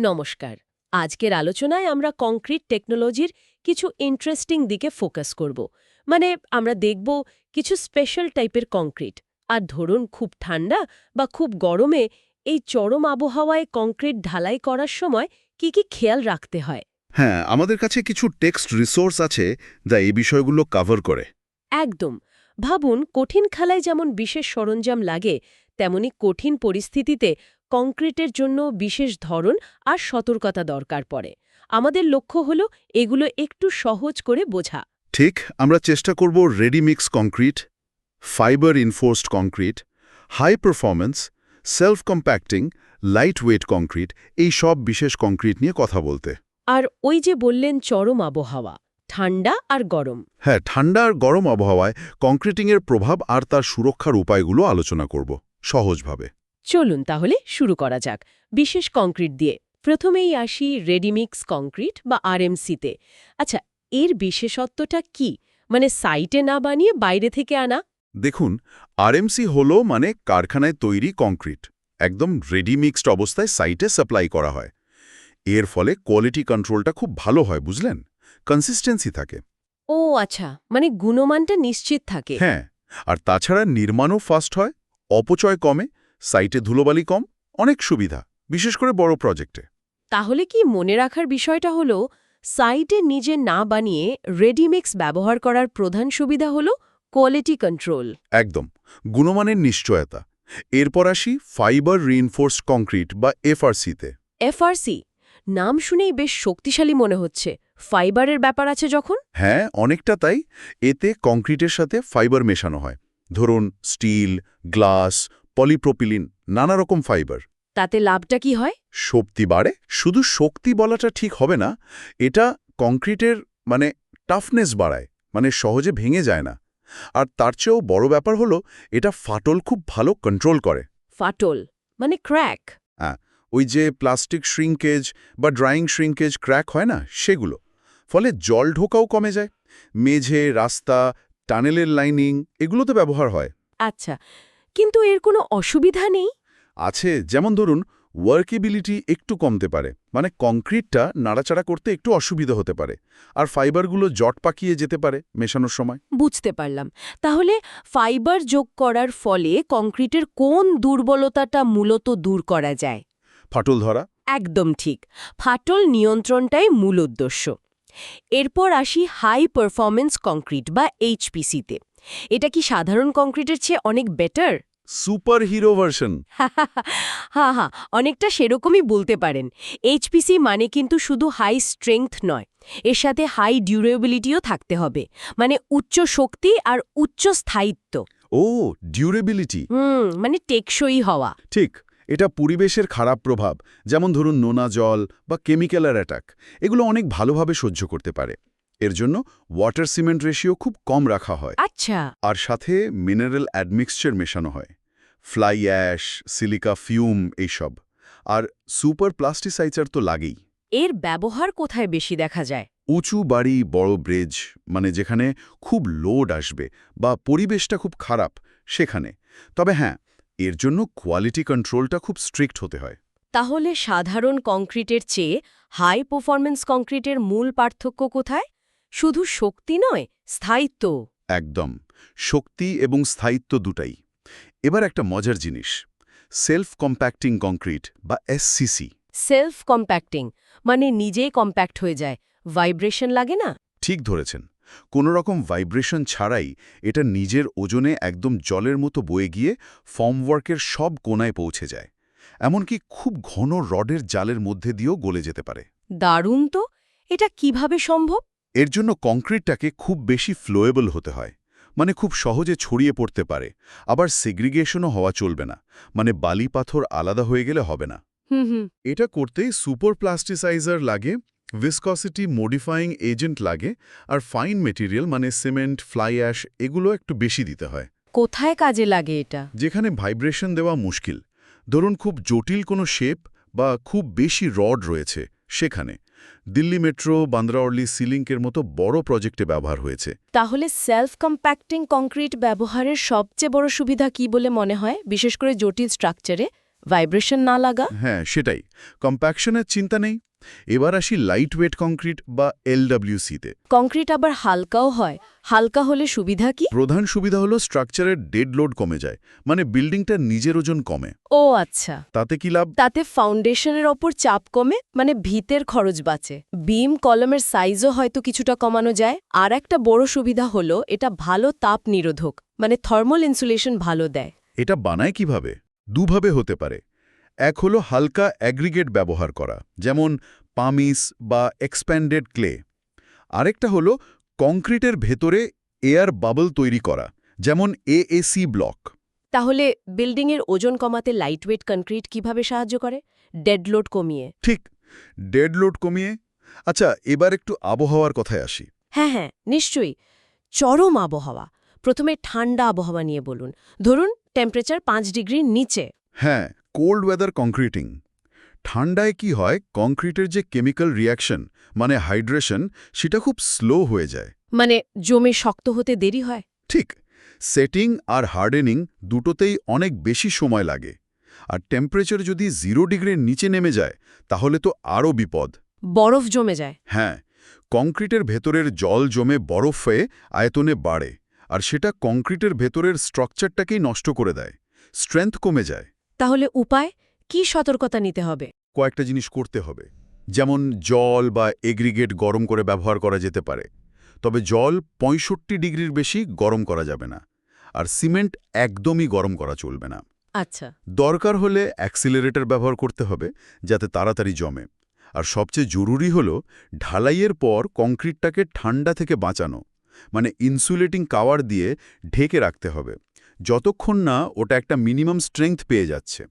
নমস্কার। আজকের আলোচনায় আমরা কংক্রিট টেকনোলজির কিছু ইন্টারেস্টিং দিকে ফোকাস করব। মানে আমরা দেখব কিছু স্পেশাল টাইপের কংক্রিট। আর ধরুন খুব ঠান্ডা বা খুব গরমে এই চরম আবহাওয়ায় কংক্রিট ঢালাই করার সময় কি কি খেয়াল রাখতে হয়? হ্যাঁ আমাদের কাছে কিছু টেক্সট রিসোর্স আছে যা এই বিষয়গুলো কভার করে। একদম। ভাবুন কঠিন খেলায় যেমন বিশেষ সরঞ্জাম লাগে তেমনি কঠিন পরিস্থিতিতে কংক্রিটের জন্য বিশেষ ধরন আর সতর্কতা দরকার পড়ে। আমাদের লক্ষ্য হল এগুলো একটু সহজ করে বোঝা। ঠিক আমরা চেষ্টা করব readymix concrete fibre reinforced concrete high performance self compacting lightweight concrete এই সব বিশেষ কংক্রিট নিয়ে কথা বলতে। আর ওই যে বললেন চরম আবহাওয়া ঠান্ডা আর গরম। হ্যাঁ ঠান্ডা আর গরম আবহাওয়ায় কংক্রিটিংয়ের প্রভাব আর তার সুরক্ষার উপায়গুলো আলোচনা করব সহজভাবে। চলুন তাহলে শুরু করা যাক। বিশেষ কংক্রিট দিয়ে। প্রথমেই আসি রেডিমিক্স কংক্রিট বা আরএমসিতে। আচ্ছা এর বিশেষত্বটা কি? মানে সাইটে না বানিয়ে বাইরে থেকে আনা? দেখুন আরএমসি হল মানে কারখানায় তৈরি কংক্রিট। একদম রেডিমিক্সড অবস্থায় সাইটে সাপ্লাই করা হয়। এর ফলে কোয়ালিটি কন্ট্রোলটা খুব ভালো হয় বুঝলেন? কনসিস্টেন্সি থাকে। ও আচ্ছা মানে গুণমানটা নিশ্চিত থাকে। হ্যাঁ আর তাছাড়া নির্মাণও ফাস্ট হয় অপচয় কমে সাইটে ধুলোবালি কম অনেক সুবিধা বিশেষ করে বড় প্রজেক্টে। তাহলে কি মনে রাখার বিষয়টা হলো সাইটে নিজে না বানিয়ে রেডিমিক্স ব্যবহার করার প্রধান সুবিধা হলো কোয়ালিটি কন্ট্রোল একদম গুণমানের নিশ্চয়তা। এরপর আসি ফাইবার রিইনফোর্সড কংক্রিট বা এফআরসিতে এফআরসি নাম শুনেই বেশ শক্তিশালী মনে হচ্ছে। ফাইবারের ব্যাপার আছে যখন? হ্যাঁ অনেকটা তাই। এতে কংক্রিটের সাথে ফাইবার মেশানো হয়। ধরুন স্টিল গ্লাস পলিপ্রোপিলিন নানা রকম ফাইবার। তাতে লাভটা কি হয়? শক্তি বাড়ে। শুধু শক্তি বলাটা ঠিক হবে না এটা কংক্রিটের মানে টাফনেস বাড়ায় মানে সহজে ভেঙে যায় না। আর তার চেয়েও বড় ব্যাপার হলো এটা ফাটল খুব ভালো কন্ট্রোল করে। ফাটল মানে ক্র্যাক হ্যাঁ ওই যে প্লাস্টিক শ্রিঙ্কেজ বা ড্রাইং শ্রিঙ্কেজ ক্র্যাক হয় না সেগুলো। ফলে জল ঢোকাও কমে যায়। মেঝে রাস্তা টানেলের লাইনিং এগুলোতে ব্যবহার হয়। আচ্ছা কিন্তু এর কোনো অসুবিধা নেই? আছে যেমন ধরুন ওয়ার্কেবিলিটি একটু কমতে পারে মানে কংক্রিটটা নাড়াচাড়া করতে একটু অসুবিধা হতে পারে আর ফাইবারগুলো জট পাকিয়ে যেতে পারে মেশানোর সময়। বুঝতে পারলাম। তাহলে ফাইবার যোগ করার ফলে কংক্রিটের কোন দুর্বলতাটা মূলত দূর করা যায়? ফাটল ধরা। একদম ঠিক। ফাটল নিয়ন্ত্রণটাই মূল উদ্দেশ্য। এরপর আসি হাই পারফরমেন্স কংক্রিট বা এইচপিসিতে এটা কি সাধারণ কংক্রিটের চেয়ে অনেক বেটার সুপার হিরো ভার্সন হ্যাঁ হ্যাঁ অনেকটা সেরকমই বলতে পারেন। এইচপিসি মানে কিন্তু শুধু হাই স্ট্রেংথ নয় এর সাথে হাই ডিউরেবিলিটিও থাকতে হবে মানে উচ্চ শক্তি আর উচ্চ স্থায়িত্ব। ও ডিউরেবিলিটি হুম মানে টেকসই হওয়া। ঠিক এটা পরিবেশের খারাপ প্রভাব যেমন ধরুন নোনা জল বা কেমিক্যালের অ্যাটাক এগুলো অনেক ভালোভাবে সহ্য করতে পারে। এর জন্য ওয়াটার সিমেন্ট রেশিও খুব কম রাখা হয়। আচ্ছা। আর সাথে মিনারেল অ্যাডমিক্সচার মেশানো হয়। ফ্লাই অ্যাশ সিলিকা ফিউম এইসব। আর সুপার প্লাস্টিসাইচার তো লাগেই। এর ব্যবহার কোথায় বেশি দেখা যায়? উঁচু বাড়ি বড় ব্রিজ মানে যেখানে খুব লোড আসবে বা পরিবেশটা খুব খারাপ সেখানে। তবে হ্যাঁ এর জন্য কোয়ালিটি কন্ট্রোলটা খুব স্ট্রিক্ট হতে হয়। তাহলে সাধারণ কংক্রিটের চেয়ে হাই পারফরমেন্স কংক্রিটের মূল পার্থক্য কোথায়? শুধু শক্তি নয় স্থায়িত্ব একদম শক্তি এবং স্থায়িত্ব দুটাই। এবার একটা মজার জিনিস সেলফ কম্প্যাক্টিং কংক্রিট বা এসসিসি সেলফ কম্প্যাক্টিং মানে নিজেই কম্প্যাক্ট হয়ে যায়। ভাইব্রেশন লাগে না? ঠিক ধরেছেন কোনো রকম ভাইব্রেশন ছাড়াই এটা নিজের ওজনে একদম জলের মতো বয়ে গিয়ে ফর্মওয়ার্কের সব কোনায় পৌঁছে যায়। এমনকি খুব ঘন রডের জালের মধ্যে দিয়েও গলে যেতে পারে। দারুণ তো! এটা কীভাবে সম্ভব? এর জন্য কংক্রিটটাকে খুব বেশি ফ্লোয়েবল হতে হয় মানে খুব সহজে ছড়িয়ে পড়তে পারে। আবার সেগ্রিগেশনও হওয়া চলবে না মানে বালি পাথর আলাদা হয়ে গেলে হবে না। হুম হুম। এটা করতে সুপার প্লাস্টিসাইজার লাগে ভিসকসিটি মডিফাইং এজেন্ট লাগে আর ফাইন মেটেরিয়াল মানে সিমেন্ট ফ্লাই অ্যাশ এগুলো একটু বেশি দিতে হয়। কোথায় কাজে লাগে এটা? যেখানে ভাইব্রেশন দেওয়া মুশকিল। ধরুন খুব জটিল কোনো শেপ বা খুব বেশি রড রয়েছে সেখানে। দিল্লি মেট্রো বান্দ্রাওয়ার্লি সিলিংকের মতো বড় প্রজেক্টে ব্যবহার হয়েছে। তাহলে সেলফ কম্প্যাক্টিং কংক্রিট ব্যবহারের সবচেয়ে বড় সুবিধা কি বলে মনে হয়? বিশেষ করে জটিল স্ট্রাকচারে ভাইব্রেশন না লাগা? হ্যাঁ সেটাই। কম্প্যাকশনের চিন্তা নেই। এবার আসি লাইট ওয়েট কংক্রিট বা এলডব্লিউসিতে কংক্রিট আবার হালকাও হয়। হালকা হলে সুবিধা কি? প্রধান সুবিধা হলো স্ট্রাকচারের ডেড লোড কমে যায় মানে বিল্ডিংটার নিজের ওজন কমে। ও আচ্ছা। তাতে কি লাভ? তাতে ফাউন্ডেশনের ওপর চাপ কমে মানে ভিতের খরচ বাঁচে। বিম কলমের সাইজও হয়তো কিছুটা কমানো যায়। আর একটা বড় সুবিধা হলো এটা ভালো তাপ নিরোধক মানে থার্মাল ইনসুলেশন ভালো দেয়। এটা বানায় কীভাবে? দুভাবে হতে পারে। এক হলো হালকা অ্যাগ্রিগেট ব্যবহার করা যেমন পামিস বা এক্সপ্যান্ডেড ক্লে। আরেকটা হলো কংক্রিটের ভেতরে এয়ার বাবল তৈরি করা যেমন এএসি ব্লক। তাহলে বিল্ডিংয়ের ওজন কমাতে লাইটওয়েট কনক্রিট কীভাবে সাহায্য করে? ডেডলোড কমিয়ে। ঠিক ডেডলোড কমিয়ে। আচ্ছা এবার একটু আবহাওয়ার কথায় আসি। হ্যাঁ হ্যাঁ নিশ্চয়ই। চরম আবহাওয়া। প্রথমে ঠান্ডা আবহাওয়া নিয়ে বলুন। ধরুন টেম্পারেচার পাঁচ ডিগ্রির নিচে। হ্যাঁ কোল্ড ওয়েদার কংক্রিটিং ঠান্ডায় কি হয় কংক্রিটের যে কেমিক্যাল রিয়াকশন মানে হাইড্রেশন সেটা খুব স্লো হয়ে যায়। মানে জমে শক্ত হতে দেরি হয়? ঠিক সেটিং আর হার্ডেনিং দুটোতেই অনেক বেশি সময় লাগে। আর টেম্পারেচার যদি জিরো ডিগ্রির নিচে নেমে যায় তাহলে তো আরও বিপদ। বরফ জমে যায়। হ্যাঁ কংক্রিটের ভেতরের জল জমে বরফ হয়ে আয়তনে বাড়ে। আর সেটা কংক্রিটের ভেতরের স্ট্রাকচারটাকেই নষ্ট করে দেয়। স্ট্রেংথ কমে যায়। তাহলে উপায় কি সতর্কতা নিতে হবে? কয়েকটা জিনিস করতে হবে। যেমন জল বা এগ্রিগেট গরম করে ব্যবহার করা যেতে পারে। তবে জল পঁয়ষট্টি ডিগ্রির বেশি গরম করা যাবে না। আর সিমেন্ট একদমই গরম করা চলবে না। আচ্ছা। দরকার হলে অ্যাক্সিলারেটর ব্যবহার করতে হবে যাতে তাড়াতাড়ি জমে। আর সবচেয়ে জরুরি হল ঢালাইয়ের পর কংক্রিটটাকে ঠান্ডা থেকে বাঁচানো। মানে ইনসুলেটিং কাওয়ার দিয়ে ঢেকে রাখতে হবে। যতক্ষণ না ওটা একটা মিনিমাম স্ট্রেংথ পেয়ে যাচ্ছে।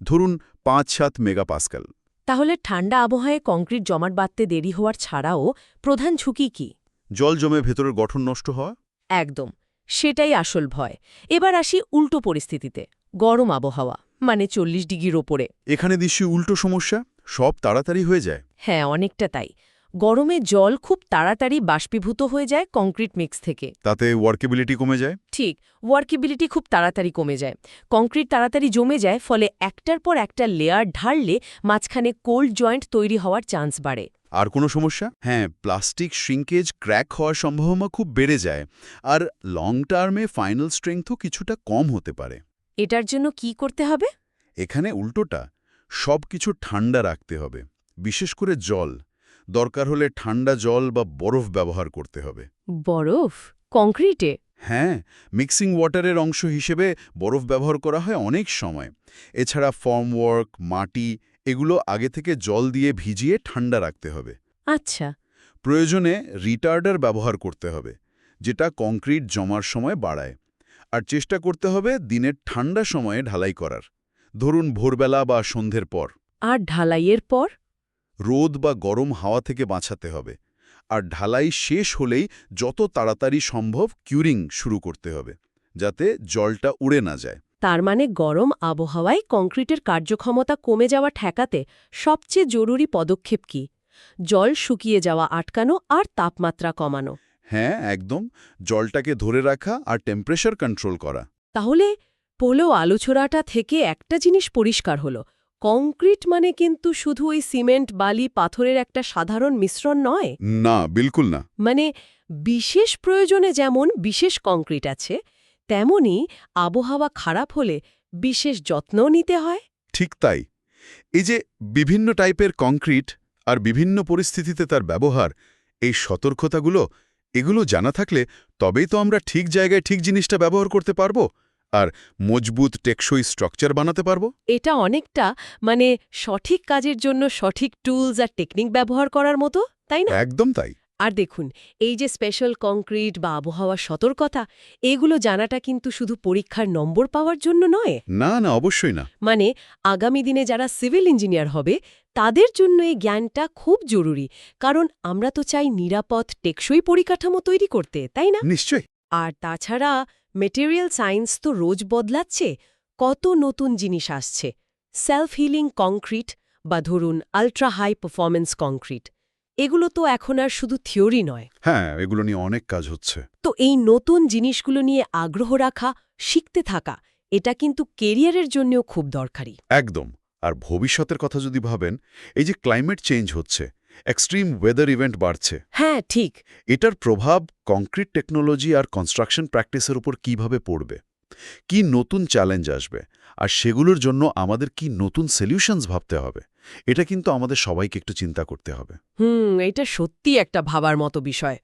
ধরুন পাঁচ সাত মেগাপাস্কাল। তাহলে ঠান্ডা আবহাওয়ায় কংক্রিট জমাট বাঁধতে দেরি হওয়ার ছাড়াও প্রধান ঝুঁকি কি? জল জমে ভেতরের গঠন নষ্ট হওয়া? একদম। সেটাই আসল ভয়। এবার আসি উল্টো পরিস্থিতিতে গরম আবহাওয়া মানে চল্লিশ ডিগ্রির ওপরে। এখানে দিচ্ছি উল্টো সমস্যা সব তাড়াতাড়ি হয়ে যায়। হ্যাঁ অনেকটা তাই। গরমে জল খুব তাড়াতাড়ি বাষ্পীভূত হয়ে যায় কংক্রিট মিক্স থেকে। তাতে ওয়ার্কেবিলিটি কমে যায়? ঠিক ওয়ার্কেবিলিটি খুব তাড়াতাড়ি কমে যায়। কংক্রিট তাড়াতাড়ি জমে যায় ফলে একটার পর একটা লেয়ার ঢাললে মাঝখানে কোল্ড জয়েন্ট তৈরি হওয়ার চান্স বাড়ে। আর কোনো সমস্যা? হ্যাঁ প্লাস্টিক শ্রিঙ্কেজ ক্র্যাক হওয়ার সম্ভাবনা খুব বেড়ে যায়। আর লং টার্মে ফাইনাল স্ট্রেংথও কিছুটা কম হতে পারে। এটার জন্য কি করতে হবে? এখানে উল্টোটা সব কিছু ঠান্ডা রাখতে হবে বিশেষ করে জল। দরকার হলে ঠান্ডা জল বা বরফ ব্যবহার করতে হবে। বরফ? কংক্রিটে? হ্যাঁ মিক্সিং ওয়াটারের অংশ হিসেবে বরফ ব্যবহার করা হয় অনেক সময়। এছাড়া ফর্মওয়ার্ক মাটি এগুলো আগে থেকে জল দিয়ে ভিজিয়ে ঠান্ডা রাখতে হবে। আচ্ছা। প্রয়োজনে রিটার্ডার ব্যবহার করতে হবে যেটা কংক্রিট জমার সময় বাড়ায়। আর চেষ্টা করতে হবে দিনের ঠান্ডা সময়ে ঢালাই করার। ধরুন ভোরবেলা বা সন্ধ্যের পর। আর ঢালাইয়ের পর? রোদ বা গরম হাওয়া থেকে বাঁচাতে হবে। আর ঢালাই শেষ হলেই যত তাড়াতাড়ি সম্ভব কিউরিং শুরু করতে হবে যাতে জলটা উড়ে না যায়। তার মানে গরম আবহাওয়ায় কংক্রিটের কার্যক্ষমতা কমে যাওয়া ঠেকাতে সবচেয়ে জরুরি পদক্ষেপ কি? জল শুকিয়ে যাওয়া আটকানো আর তাপমাত্রা কমানো। হ্যাঁ একদম। জলটাকে ধরে রাখা আর টেম্পারেচার কন্ট্রোল করা। তাহলে পোলো আলোচনাটা থেকে একটা জিনিস পরিষ্কার হলো। কংক্রিট মানে কিন্তু শুধু ওই সিমেন্ট বালি পাথরের একটা সাধারণ মিশ্রণ নয়। না বিলকুল না। মানে বিশেষ প্রয়োজনে যেমন বিশেষ কংক্রিট আছে তেমনি আবহাওয়া খারাপ হলে বিশেষ যত্নও নিতে হয়। ঠিক তাই। এই যে বিভিন্ন টাইপের কংক্রিট আর বিভিন্ন পরিস্থিতিতে তার ব্যবহার এই সতর্কতাগুলো এগুলো জানা থাকলে তবেই তো আমরা ঠিক জায়গায় ঠিক জিনিসটা ব্যবহার করতে পারব। আর মজবুত টেকসই স্ট্রাকচার বানাতে পারব? এটা অনেকটা মানে সঠিক কাজের জন্য সঠিক টুলস আর টেকনিক ব্যবহার করার মতো তাই না? একদম তাই। আর দেখুন এই যে স্পেশাল কংক্রিট বা আবহাওয়ার সতর্কতা এগুলো জানাটা কিন্তু শুধু পরীক্ষার নম্বর পাওয়ার জন্য নয়। না না অবশ্যই না। মানে আগামী দিনে যারা সিভিল ইঞ্জিনিয়ার হবে তাদের জন্য এই জ্ঞানটা খুব জরুরি কারণ আমরা তো চাই নিরাপদ টেকসই পরিকাঠামো তৈরি করতে তাই না? নিশ্চয় আর তাছাড়া মেটেরিয়াল সায়েন্স তো রোজ বদলাচ্ছে কত নতুন জিনিস আসছে। সেলফ হিলিং কংক্রিট বা ধরুন আল্ট্রা হাই পারফরমেন্স কংক্রিট এগুলো তো এখন আর শুধু থিওরি নয়। হ্যাঁ এগুলো নিয়ে অনেক কাজ হচ্ছে। তো এই নতুন জিনিসগুলো নিয়ে আগ্রহ রাখা শিখতে থাকা এটা কিন্তু কেরিয়ারের জন্যও খুব দরকারি। একদম। আর ভবিষ্যতের কথা যদি ভাবেন এই যে ক্লাইমেট চেঞ্জ হচ্ছে এক্সট্রিম ওয়েদার ইভেন্ট বাড়ছে। হ্যাঁ ঠিক। এটার প্রভাব কংক্রিট টেকনোলজি আর কনস্ট্রাকশন প্র্যাকটিসের উপর কীভাবে পড়বে? কি নতুন চ্যালেঞ্জ আসবে? আর সেগুলোর জন্য আমাদের কি নতুন সলিউশনস ভাবতে হবে? এটা কিন্তু আমাদের সবাইকে একটু চিন্তা করতে হবে। হুম এটা সত্যি একটা ভাবার মতো বিষয়।